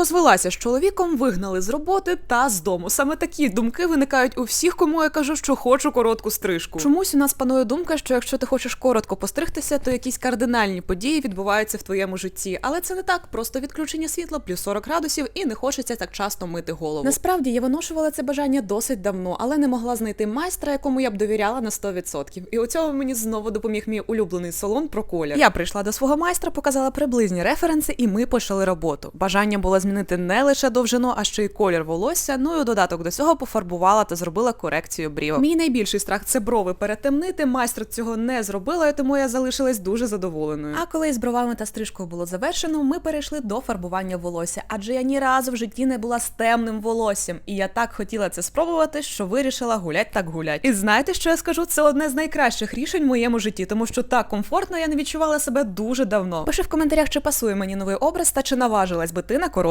Розвелася з чоловіком, вигнали з роботи та з дому. Саме такі думки виникають у всіх, кому я кажу, що хочу коротку стрижку. Чомусь у нас панує думка, що якщо ти хочеш коротко постригтися, то якісь кардинальні події відбуваються в твоєму житті. Але це не так, просто відключення світла, плюс 40 градусів, і не хочеться так часто мити голову. Насправді я виношувала це бажання досить давно, але не могла знайти майстра, якому я б довіряла на 100%. І у цьому мені знову допоміг мій улюблений салон про колір. Я прийшла до свого майстра, показала приблизні референси, і ми почали роботу. Бажання було змінити не лише довжину, а ще й колір волосся. Ну і у додаток до цього пофарбувала та зробила корекцію брівок. Мій найбільший страх це брови перетемнити. Майстер цього не зробила, тому я залишилась дуже задоволеною. А коли з бровами та стрижкою було завершено, ми перейшли до фарбування волосся, адже я ні разу в житті не була з темним волоссям, і я так хотіла це спробувати, що вирішила гулять так гулять. І знаєте, що я скажу? Це одне з найкращих рішень в моєму житті, тому що так комфортно я не відчувала себе дуже давно. Пиши в коментарях, чи пасує мені новий образ та чи наважилась би ти на коротке